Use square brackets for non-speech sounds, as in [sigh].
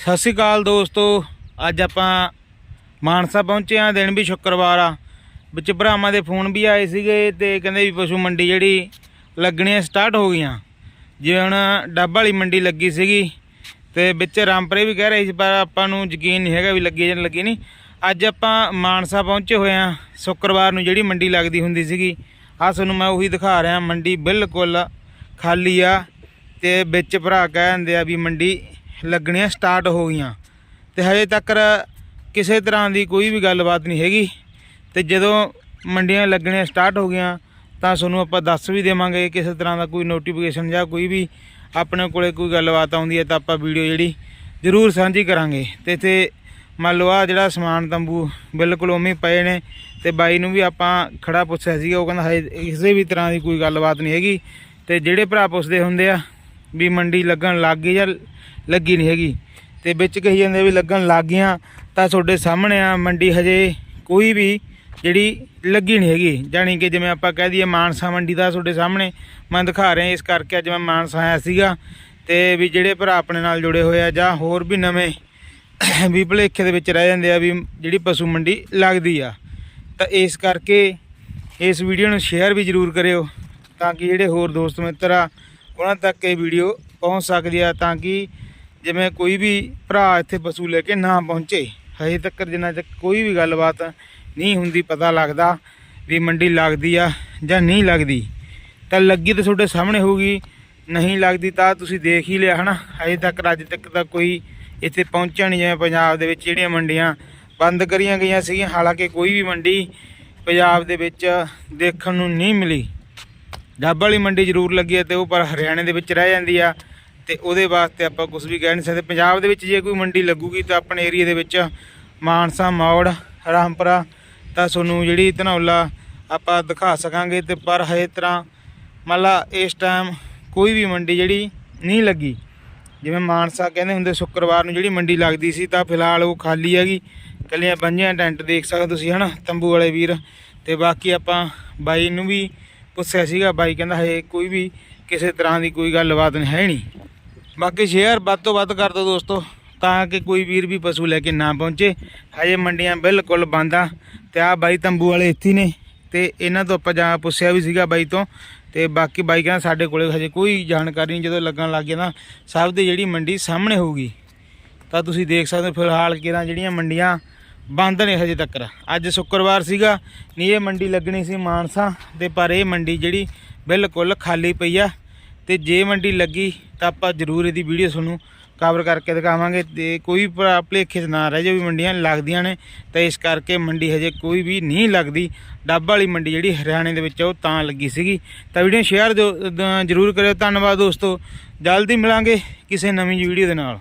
ਸਤਿ ਸ਼੍ਰੀ ਅਕਾਲ ਦੋਸਤੋ, ਅੱਜ ਆਪਾਂ ਮਾਨਸਾ ਪਹੁੰਚੇ ਆ ਦਿਨ ਵੀ ਸ਼ੁੱਕਰਵਾਰ ਆ। ਵਿੱਚ ਭਰਾਵਾਂ ਦੇ ਫੋਨ ਵੀ ਆਏ ਸੀਗੇ ਤੇ ਕਹਿੰਦੇ ਵੀ ਪਸ਼ੂ ਮੰਡੀ ਜਿਹੜੀ ਲੱਗਣੀਆਂ ਸਟਾਰਟ ਹੋ ਗਈਆਂ। ਜਿਵੇਂ ਹੁਣ ਡੱਬ ਵਾਲੀ ਮੰਡੀ ਲੱਗੀ ਸੀਗੀ ਤੇ ਵਿੱਚ ਰਾਮਪਰੇ ਵੀ ਕਹਿ ਰਹੇ ਸੀ, ਪਰ ਆਪਾਂ ਨੂੰ ਯਕੀਨ ਨਹੀਂ ਹੈਗਾ ਵੀ ਲੱਗੀ ਜਾਂ ਨਹੀਂ ਲੱਗੀ ਨਹੀਂ। ਅੱਜ ਆਪਾਂ ਮਾਨਸਾ ਪਹੁੰਚੇ ਹੋਏ ਆ ਸ਼ੁੱਕਰਵਾਰ ਨੂੰ ਜਿਹੜੀ ਮੰਡੀ ਲੱਗਦੀ ਹੁੰਦੀ ਸੀਗੀ। ਆ ਤੁਹਾਨੂੰ ਮੈਂ ਉਹੀ ਦਿਖਾ ਰਿਹਾ, ਮੰਡੀ ਬਿਲਕੁਲ ਖਾਲੀ ਆ ਤੇ ਵਿੱਚ ਭਰਾ ਕਹਿੰਦੇ ਆ ਵੀ ਮੰਡੀ ਲੱਗਣੀਆਂ ਸਟਾਰਟ ਹੋ ਗਈਆਂ। ਤੇ ਹਜੇ ਤੱਕ ਕਿਸੇ ਤਰ੍ਹਾਂ ਦੀ ਕੋਈ ਵੀ ਗੱਲਬਾਤ ਨਹੀਂ ਹੈਗੀ। ਤੇ ਜਦੋਂ ਮੰਡੀਆਂ ਲੱਗਣੀਆਂ ਸਟਾਰਟ ਹੋ ਗਈਆਂ, ਤਾਂ ਤੁਹਾਨੂੰ ਆਪਾਂ ਦੱਸ ਵੀ ਦੇਵਾਂਗੇ ਕਿਸੇ ਤਰ੍ਹਾਂ ਦਾ ਕੋਈ ਨੋਟੀਫਿਕੇਸ਼ਨ ਜਾਂ ਕੋਈ ਵੀ ਆਪਣੇ ਕੋਲੇ ਕੋਈ ਗੱਲਬਾਤ ਆਉਂਦੀ ਹੈ ਤਾਂ ਆਪਾਂ ਵੀਡੀਓ ਜਿਹੜੀ ਜ਼ਰੂਰ ਸਾਂਝੀ ਕਰਾਂਗੇ। ਤੇ ਇੱਥੇ ਮੰਨ ਲਓ ਆ ਜਿਹੜਾ ਸਮਾਨ ਤੰਬੂ ਬਿਲਕੁਲ ਉਵੇਂ ਪਏ ਨੇ ਤੇ ਬਾਈ ਨੂੰ ਵੀ ਆਪਾਂ ਖੜਾ ਪੁੱਛਿਆ ਸੀਗਾ, ਉਹ ਕਹਿੰਦਾ ਹਜੇ ਕਿਸੇ ਵੀ ਤਰ੍ਹਾਂ ਦੀ ਕੋਈ ਗੱਲਬਾਤ ਨਹੀਂ ਹੈਗੀ। ਤੇ ਜਿਹੜੇ ਭਰਾ ਪੁੱਛਦੇ ਹੁੰਦੇ ਆ ਵੀ ਮੰਡੀ ਲੱਗਣ ਲੱਗ ਗਈ ਜਾਂ ਲੱਗੀ ਨਹੀਂ ਹੈਗੀ। ਤੇ ਵਿੱਚ ਕਹੀ ਜਾਂਦੇ ਵੀ ਲੱਗਣ ਲੱਗ ਗਈਆਂ, ਤਾਂ ਤੁਹਾਡੇ ਸਾਹਮਣੇ ਆ ਮੰਡੀ ਹਜੇ ਕੋਈ ਵੀ ਜਿਹੜੀ ਲੱਗੀ ਨਹੀਂ ਹੈਗੀ। ਜਾਣੀ ਕਿ ਜਿਵੇਂ ਆਪਾਂ ਕਹਿ ਦਈਏ ਮਾਨਸਾ ਮੰਡੀ ਦਾ ਤੁਹਾਡੇ ਸਾਹਮਣੇ, ਮੈਂ ਦਿਖਾ ਰਿਹਾ ਇਸ ਕਰਕੇ ਅੱਜ ਮੈਂ ਮਾਨਸਾ ਆਇਆ ਸੀਗਾ। ਤੇ ਵੀ ਜਿਹੜੇ ਭਰਾ ਆਪਣੇ ਨਾਲ ਜੁੜੇ ਹੋਏ ਆ ਜਾਂ ਹੋਰ ਵੀ ਨਵੇਂ [coughs] ਵੀ ਭੁਲੇਖੇ ਦੇ ਵਿੱਚ ਰਹਿ ਜਾਂਦੇ ਆ ਵੀ ਜਿਹੜੀ ਪਸ਼ੂ ਮੰਡੀ ਲੱਗਦੀ ਆ। ਤਾਂ ਇਸ ਕਰਕੇ ਇਸ ਵੀਡੀਓ ਨੂੰ ਸ਼ੇਅਰ ਵੀ ਜ਼ਰੂਰ ਕਰਿਓ, ਤਾਂ ਕਿ ਜਿਹੜੇ ਹੋਰ ਦੋਸਤ ਮਿੱਤਰ ਆ, ਉਹਨਾਂ ਤੱਕ ਇਹ ਵੀਡੀਓ ਪਹੁੰਚ ਸਕਦੀ ਆ, ਤਾਂ ਕਿ ਜਿਵੇਂ ਕੋਈ ਵੀ ਭਰਾ ਇੱਥੇ ਪਸ਼ੂ ਲੈ ਕੇ ਨਾ ਪਹੁੰਚੇ, ਹਜੇ ਤੱਕ ਜਿੰਨਾ ਤੱਕ ਕੋਈ ਵੀ ਗੱਲਬਾਤ ਨਹੀਂ ਹੁੰਦੀ, ਪਤਾ ਲੱਗਦਾ ਵੀ ਮੰਡੀ ਲੱਗਦੀ ਆ ਜਾਂ ਨਹੀਂ ਲੱਗਦੀ। ਤਾਂ ਲੱਗੀ ਤਾਂ ਤੁਹਾਡੇ ਸਾਹਮਣੇ ਹੋਊਗੀ, ਨਹੀਂ ਲੱਗਦੀ ਤਾਂ ਤੁਸੀਂ ਦੇਖ ਹੀ ਲਿਆ, ਹਨਾ? ਹਜੇ ਤੱਕ ਅੱਜ ਤੱਕ ਤਾਂ ਕੋਈ ਇੱਥੇ ਪਹੁੰਚਿਆ ਨਹੀਂ ਜਿਵੇਂ ਪੰਜਾਬ ਦੇ ਵਿੱਚ ਜਿਹੜੀਆਂ ਮੰਡੀਆਂ ਬੰਦ ਕਰੀਆਂ ਗਈਆਂ ਸੀਗੀਆਂ, ਹਾਲਾਂਕਿ ਕੋਈ ਵੀ ਮੰਡੀ ਪੰਜਾਬ ਦੇ ਵਿੱਚ ਦੇਖਣ ਨੂੰ ਨਹੀਂ ਮਿਲੀ। ਡੱਬ ਵਾਲੀ ਮੰਡੀ ਜ਼ਰੂਰ ਲੱਗੀ ਹੈ ਤੇ ਉਹ ਪਰ ਹਰਿਆਣੇ ਦੇ ਵਿੱਚ ਰਹਿ ਜਾਂਦੀ ਆ। ਤੇ ਉਹਦੇ ਵਾਸਤੇ ਆਪਾਂ ਕੁਝ ਵੀ ਕਹਿ ਨਹੀਂ ਸਕਦੇ। ਪੰਜਾਬ ਦੇ ਵਿੱਚ ਜੇ ਕੋਈ ਮੰਡੀ ਲੱਗੂਗੀ ਤਾਂ ਆਪਣੇ ਏਰੀਆ ਦੇ ਵਿੱਚ ਮਾਨਸਾ, ਮੌੜ ਰਾਮਪੁਰਾ ਤਾਂ ਤੁਹਾਨੂੰ ਜਿਹੜੀ ਧਨੌਲਾ ਆਪਾਂ ਦਿਖਾ ਸਕਾਂਗੇ ਤੇ ਪਰ ਹਜੇ ਤਰ੍ਹਾਂ ਮੰਨ ਲਾ ਇਸ ਟਾਈਮ ਕੋਈ ਵੀ ਮੰਡੀ ਜਿਹੜੀ ਨਹੀਂ ਲੱਗੀ। ਜਿਵੇਂ ਮਾਨਸਾ ਕਹਿੰਦੇ ਹੁੰਦੇ ਸ਼ੁੱਕਰਵਾਰ ਨੂੰ ਜਿਹੜੀ ਮੰਡੀ ਲੱਗਦੀ ਸੀ ਤਾਂ ਫਿਲਹਾਲ ਉਹ ਖਾਲੀ ਹੈਗੀ। ਕੱਲੀਆਂ ਬੰਝੀਆਂ ਟੈਂਟ ਦੇਖ ਸਕਦੇ ਤੁਸੀਂ ਹਨਾ, ਤੰਬੂ ਵਾਲੇ ਵੀਰ। ਤੇ ਬਾਕੀ ਆਪਾਂ ਬਾਈ ਨੂੰ ਵੀ ਪੁੱਛਿਆ ਸੀਗਾ, ਬਾਈ ਕਹਿੰਦਾ ਹਜੇ ਕੋਈ ਵੀ ਕਿਸੇ ਤਰ੍ਹਾਂ ਦੀ ਕੋਈ ਗੱਲਬਾਤ ਨਹੀਂ ਹੈ ਨਹੀਂ। ਬਾਕੀ ਸ਼ੇਅਰ ਵੱਧ ਤੋਂ ਵੱਧ ਕਰ ਦਿਓ ਦੋਸਤੋ, ਤਾਂ ਕਿ ਕੋਈ ਵੀਰ ਵੀ ਪਸ਼ੂ ਲੈ ਕੇ ਨਾ ਪਹੁੰਚੇ। ਹਜੇ ਮੰਡੀਆਂ ਬਿਲਕੁਲ ਬੰਦ ਆ ਤੇ ਆ ਬਾਈ ਤੰਬੂ ਵਾਲੇ ਇੱਥੇ ਨੇ ਤੇ ਇਹਨਾਂ ਤੋਂ ਆਪਾਂ ਜਾ ਪੁੱਛਿਆ ਵੀ ਸੀਗਾ ਬਾਈ ਤੋਂ ਤੇ ਬਾਕੀ ਬਾਈ ਕਹਿੰਦਾ ਸਾਡੇ ਕੋਲੇ ਹਜੇ ਕੋਈ ਜਾਣਕਾਰੀ ਨਹੀਂ, ਜਦੋਂ ਲੱਗਣ ਲੱਗ ਗਿਆ ਨਾ ਸਭ ਦੀ ਜਿਹੜੀ ਮੰਡੀ ਸਾਹਮਣੇ ਹੋਊਗੀ। ਤਾਂ ਤੁਸੀਂ ਦੇਖ ਸਕਦੇ ਹੋ ਫਿਲਹਾਲ ਕਿਰਾਂ ਜਿਹੜੀਆਂ ਮੰਡੀਆਂ ਬੰਦ ਨੇ ਹਜੇ ਤੱਕ। ਅੱਜ ਸ਼ੁੱਕਰਵਾਰ ਸੀਗਾ ਨਹੀਂ ਇਹ ਮੰਡੀ ਲੱਗਣੀ ਸੀ ਮਾਨਸਾ ਤੇ ਪਰ ਇਹ ਮੰਡੀ ਜਿਹੜੀ ਬਿਲਕੁਲ ਖਾਲੀ ਪਈ ਆ। ਤੇ ਜੇ ਮੰਡੀ ਲੱਗੀ ਤਾਂ ਆਪਾਂ ਜ਼ਰੂਰ ਇਹਦੀ ਵੀਡੀਓ ਤੁਹਾਨੂੰ ਕਵਰ ਕਰਕੇ ਦਿਖਾਵਾਂਗੇ ਤੇ ਕੋਈ ਭਰਾ ਭੁਲੇਖੇ 'ਚ ਨਾ ਰਹਿ ਜਾਵੇ ਵੀ ਮੰਡੀਆਂ ਲੱਗਦੀਆਂ ਨੇ, ਤਾਂ ਇਸ ਕਰਕੇ ਮੰਡੀ ਹਜੇ ਕੋਈ ਵੀ ਨਹੀਂ ਲੱਗਦੀ। ਡੱਬ ਵਾਲੀ ਮੰਡੀ ਜਿਹੜੀ ਹਰਿਆਣੇ ਦੇ ਵਿੱਚ ਉਹ ਤਾਂ ਲੱਗੀ ਸੀਗੀ। ਤਾਂ ਵੀਡੀਓ ਸ਼ੇਅਰ ਜ਼ਰੂਰ ਕਰਿਓ। ਧੰਨਵਾਦ ਦੋਸਤੋ। ਜਲਦੀ ਮਿਲਾਂਗੇ ਕਿਸੇ ਨਵੀਂ ਵੀਡੀਓ ਦੇ ਨਾਲ।